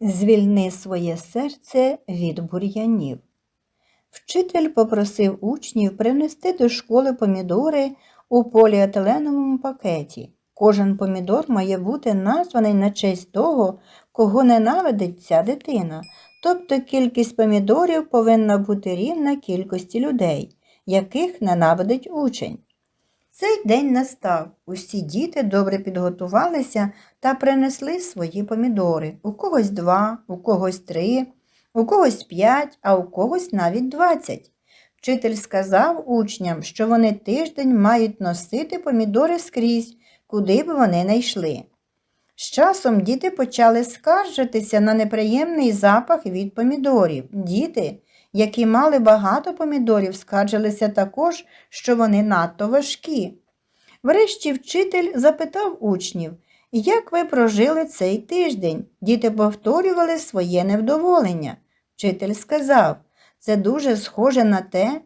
Звільни своє серце від бур'янів. Вчитель попросив учнів принести до школи помідори у поліетиленовому пакеті. Кожен помідор має бути названий на честь того, кого ненавидить ця дитина. Тобто кількість помідорів повинна бути рівна кількості людей, яких ненавидить учень. Цей день настав. Усі діти добре підготувалися та принесли свої помідори. У когось два, у когось три, у когось п'ять, а у когось навіть двадцять. Вчитель сказав учням, що вони тиждень мають носити помідори скрізь, куди б вони не йшли. З часом діти почали скаржитися на неприємний запах від помідорів. Діти, які мали багато помідорів, скаржилися також, що вони надто важкі. Врешті вчитель запитав учнів, як ви прожили цей тиждень? Діти повторювали своє невдоволення. Вчитель сказав, це дуже схоже на те,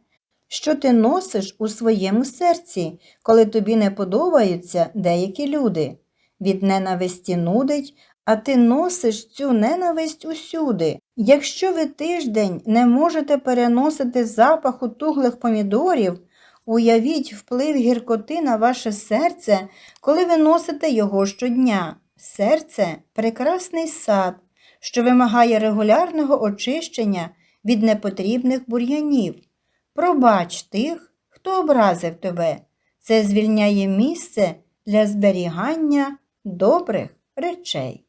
що ти носиш у своєму серці, коли тобі не подобаються деякі люди. Від ненависті нудить, а ти носиш цю ненависть усюди. Якщо ви тиждень не можете переносити запаху туглих помідорів, уявіть вплив гіркоти на ваше серце, коли ви носите його щодня. Серце прекрасний сад, що вимагає регулярного очищення від непотрібних бур'янів. Пробач тих, хто образив тебе. Це звільняє місце для зберігання добрих речей.